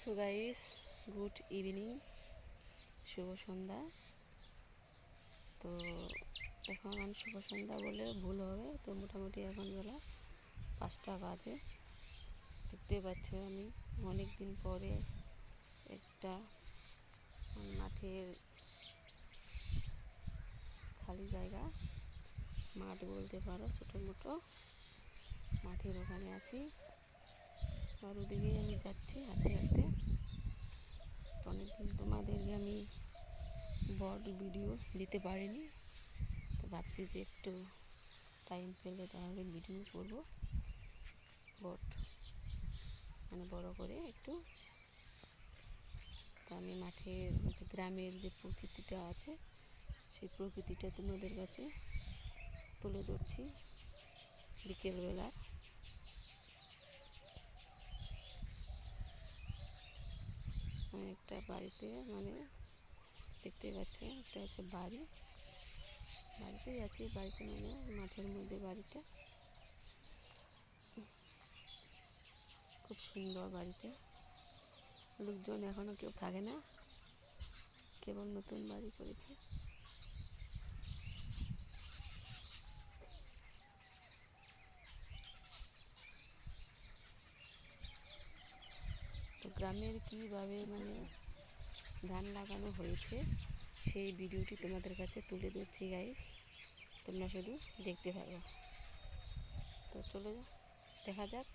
So guys, good evening, শুভ সন্ধ্যা। তো এখন শুভ সন্ধ্যা বলে ভুল হবে, তো মোটামুটি এখন বেলা পাঁচটা বাজে। দেখতে পাচ্ছ আমি অনেক দিন পরে একটা মাঠের খালি জায়গা, মাঠ বলতে পারো, ছোটো মোটো মাঠের ওখানে আছি। আর ওদিকে আমি যাচ্ছি হাঁটতে হাঁটতে অনেকদিন তোমাদেরকে আমি বড় ভিডিও দিতে পারিনি। তো ভাবছি যে একটু টাইম পেলে তাহলে ভিডিও করব। বট মানে বড় করে একটু। তো আমি মাঠের হচ্ছে গ্রামের যে প্রকৃতিটা আছে, সেই প্রকৃতিটা তোমাদের কাছে তুলে ধরছি। বিকেলবেলা। আমি একটা বাড়িতে মানে দেখতে পাচ্ছি একটা হচ্ছে বাড়ি। বাড়িতে আছি, বাড়িতে মানে মাঠের মধ্যে বাড়িটা। খুব সুন্দর বাড়িটা। লোকজন এখনও কেউ থাকে না। কেবল নতুন বাড়ি করেছে। গ্রামের কীভাবে মানে ধান লাগানো হয়েছে, সেই ভিডিওটি তোমাদের কাছে তুলে ধরছি গাইস তোমরা শুধু দেখতে থাকো। তো চলে দেখা যাক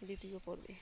দ্বিতীয় পর্বে।